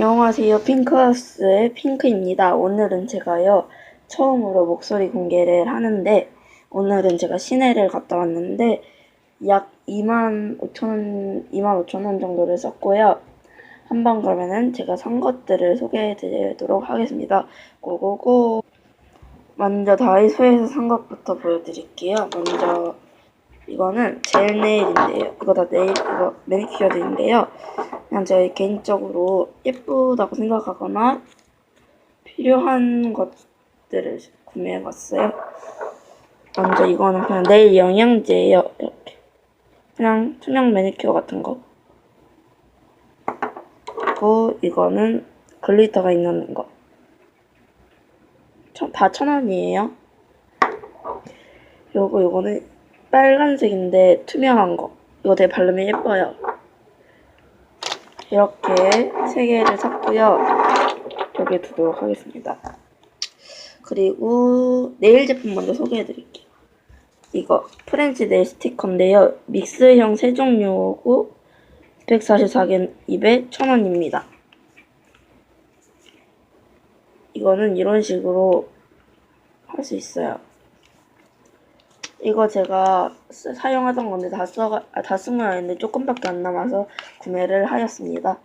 안녕하세요. 핑크하우스의 핑크입니다. 오늘은 제가요, 처음으로 목소리 공개를 하는데, 오늘은 제가 시내를 갔다 왔는데, 약 2만 5천 원, 2만 5천 원 정도를 썼고요. 한번 그러면은 제가 산 것들을 소개해 드리도록 하겠습니다. 고고고. 먼저 다이소에서 산 것부터 보여드릴게요. 먼저, 이거는 젤 네일인데요. 이거 다 네일, 이거 매니큐어들인데요. 그냥 제가 개인적으로 예쁘다고 생각하거나 필요한 것들을 구매해봤어요. 먼저 이거는 그냥 네일 영양제예요. 이렇게 그냥 투명 매니큐어 같은 거. 그리고 이거는 글리터가 있는 거. 천- 다천 원이에요. 요거 요거는 빨간색인데 투명한 거. 이거 되게 바르면 예뻐요. 이렇게 세 개를 샀고요. 여기에 두도록 하겠습니다. 그리고 네일 제품 먼저 소개해 드릴게요. 이거 프렌치 네일 스티커인데요. 믹스형 세 종류고 144개 입에 1000원입니다. 이거는 이런 식으로 할 수 있어요. 이거 제가 쓰- 사용하던 건데 다 써가 아, 다쓴건 아닌데 조금밖에 안 남아서 구매를 하였습니다.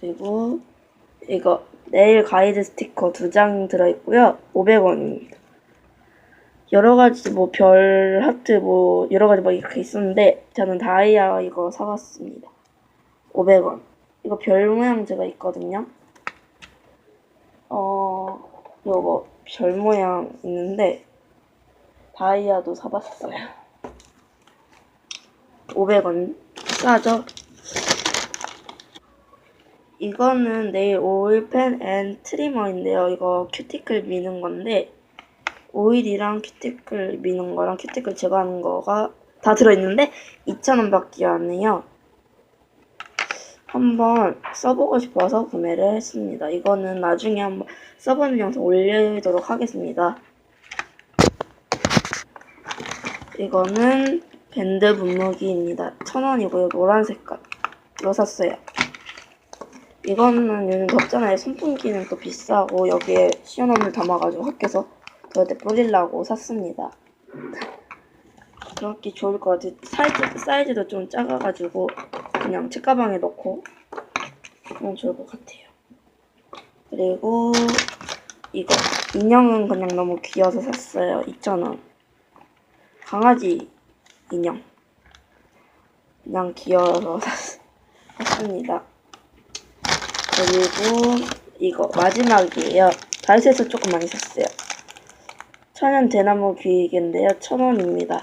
그리고 이거 네일 가이드 스티커 두 장 들어있고요. 500원입니다. 여러 가지 뭐 별 하트 뭐 여러 가지 막 이렇게 있었는데 저는 다이아 이거 사봤습니다. 500원. 이거 별 모양 제가 있거든요. 어 요거 별 모양 있는데 다이아도 사봤어요. 500원 싸죠? 이거는 네일 오일펜 앤 트리머인데요. 이거 큐티클 미는 건데 오일이랑 큐티클 미는 거랑 큐티클 제거하는 거가 다 들어있는데 2,000원밖에 안 해요. 한번 써보고 싶어서 구매를 했습니다. 이거는 나중에 한번 써보는 영상 올리도록 하겠습니다. 이거는 밴드 분무기입니다. 천원이고요. 노란 색깔로 샀어요. 이거는 요즘 덥잖아요. 선풍기는 또 비싸고 여기에 시원함을 담아가지고 학교에서 저한테 뿌리려고 샀습니다. 그렇게 좋을 것 같아요. 사이즈, 사이즈도 좀 작아가지고 그냥 책가방에 넣고 그냥 좋을 것 같아요. 그리고 이거 인형은 그냥 너무 귀여워서 샀어요. 2,000원. 강아지 인형. 그냥 귀여워서 샀, 샀습니다. 그리고 이거 마지막이에요. 다이소에서 조금 많이 샀어요. 천연 대나무 귀이개인데요. 천 원입니다.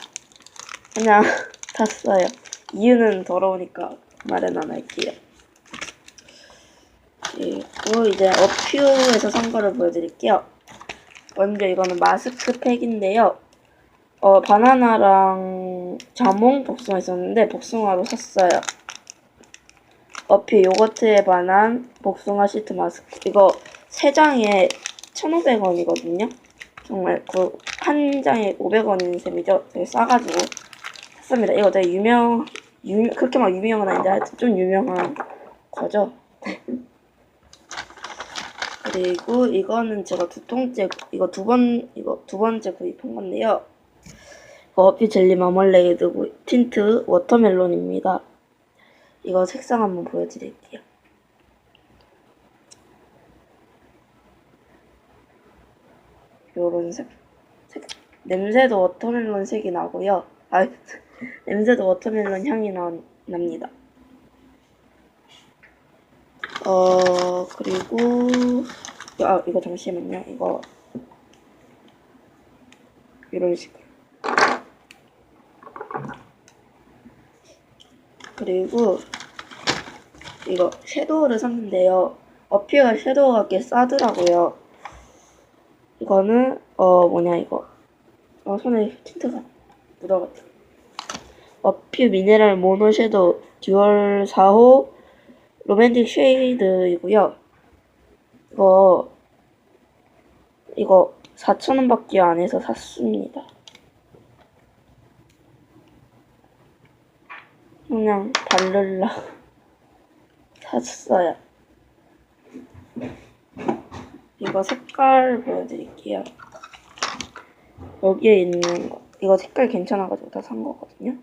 그냥 샀어요. 이유는 더러우니까 말은 안 할게요. 그리고 이제 어퓨에서 산 거를 보여드릴게요. 먼저 이거는 마스크팩인데요. 어, 바나나랑 자몽 복숭아 있었는데 복숭아로 샀어요. 어퓨 요거트에 반한 복숭아 시트 마스크. 이거 세 장에 1,500원이거든요. 정말 그 한 장에 500원인 셈이죠. 되게 싸가지고 샀습니다. 이거 되게 유명, 유, 그렇게 막 유명한 아닌데 하여튼 좀 유명한 거죠. 그리고 이거는 제가 두 통째 이거 두 번 이거 두 번째 구입한 건데요. 어피 젤리 마멀레이드 구- 틴트 워터멜론입니다. 이거 색상 한번 보여드릴게요. 요런 색, 색 냄새도 워터멜론 색이 나고요. 아 냄새도 워터멜론 향이 나, 납니다. 어 그리고 아 이거 잠시만요. 이거 이런 식으로. 그리고 이거 섀도우를 샀는데요. 어피가 섀도우가 꽤 싸더라고요. 이거는 어 뭐냐 이거 어 손에 틴트가 묻어갔다. 어퓨 미네랄 모노 섀도우 듀얼 4호 로맨틱 쉐이드이고요. 이거 이거 4,000원밖에 안 해서 샀습니다. 그냥 바르려 샀어요. 이거 색깔 보여드릴게요. 여기에 있는 거. 이거 색깔 괜찮아가지고 다 산 거거든요.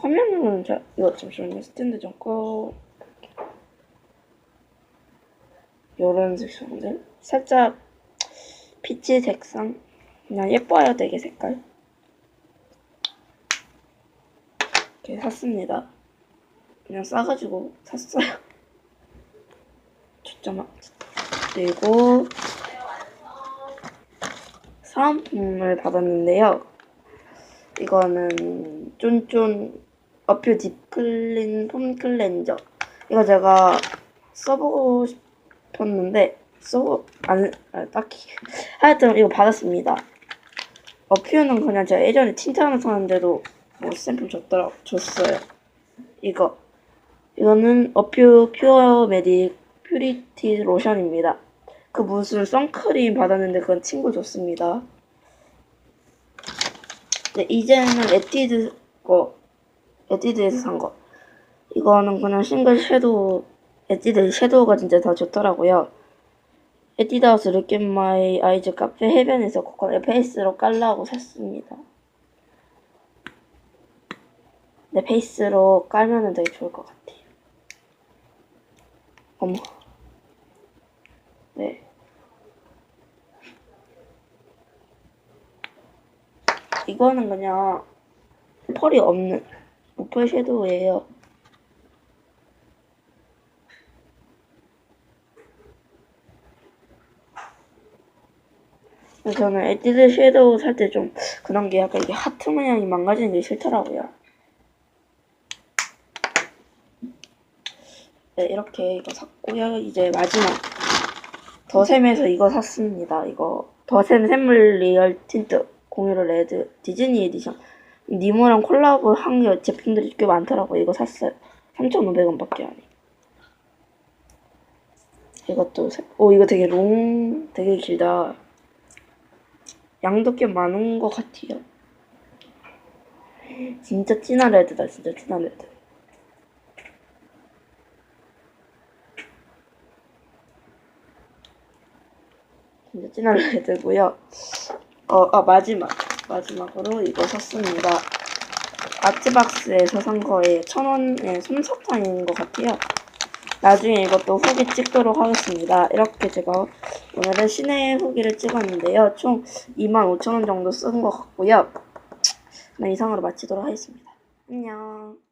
화면은 자, 이거 잠시만요. 스탠드 좀 꺼. 요런 색상들. 살짝 피치 색상. 그냥 예뻐요, 되게 색깔. 이렇게 샀습니다. 그냥 싸가지고 샀어요. 초점아. 그리고 사은품을 받았는데요. 이거는 쫀쫀 어퓨 딥클린 폼 클렌저. 이거 제가 써보고 싶었는데 써보 안 아, 딱히 하여튼 이거 받았습니다. 어퓨는 그냥 제가 예전에 틴트 하나 샀는데도 뭐 샘플 줬더라 줬어요. 이거 이거는 어퓨 퓨어 메딕 퓨리티 로션입니다. 그 무슨 선크림 받았는데 그건 친구 줬습니다. 네, 이제는 에뛰드 거 에뛰드에서 산 거. 이거는 그냥 싱글 섀도우 에뛰드 섀도우가 진짜 다 좋더라고요. 에뛰드 하우스 르켓 마이 아이즈 카페 해변에서 코코넛 페이스로 깔라고 샀습니다. 내 페이스로 깔면은 되게 좋을 것 같아요. 어머. 네. 이거는 그냥 펄이 없는 무펄 섀도우예요. 저는 에뛰드 섀도우 살 때 좀 그런 게 약간 이게 하트 모양이 망가지는 게 싫더라고요. 네, 이렇게 이거 샀고요. 이제 마지막 더샘에서 이거 샀습니다. 이거 더샘 샘물 리얼 틴트 015 레드 디즈니 에디션 니모랑 콜라보 한 제품들이 꽤 많더라고요. 이거 샀어요. 3,500원밖에 안 해. 이것도 사- 오 이거 되게 롱 되게 길다. 양도 꽤 많은 것 같아요. 진짜 진한 레드다 진짜 진한 레드. 진짜 진한 레드고요. 어, 아 마지막 마지막으로 이거 샀습니다. 아트박스에서 산 거에 천 원에 솜사탕인 것 같아요. 나중에 이것도 후기 찍도록 하겠습니다. 이렇게 제가 오늘은 시내 후기를 찍었는데요. 총 25,000원 정도 쓴 것 같고요. 이상으로 마치도록 하겠습니다. 안녕.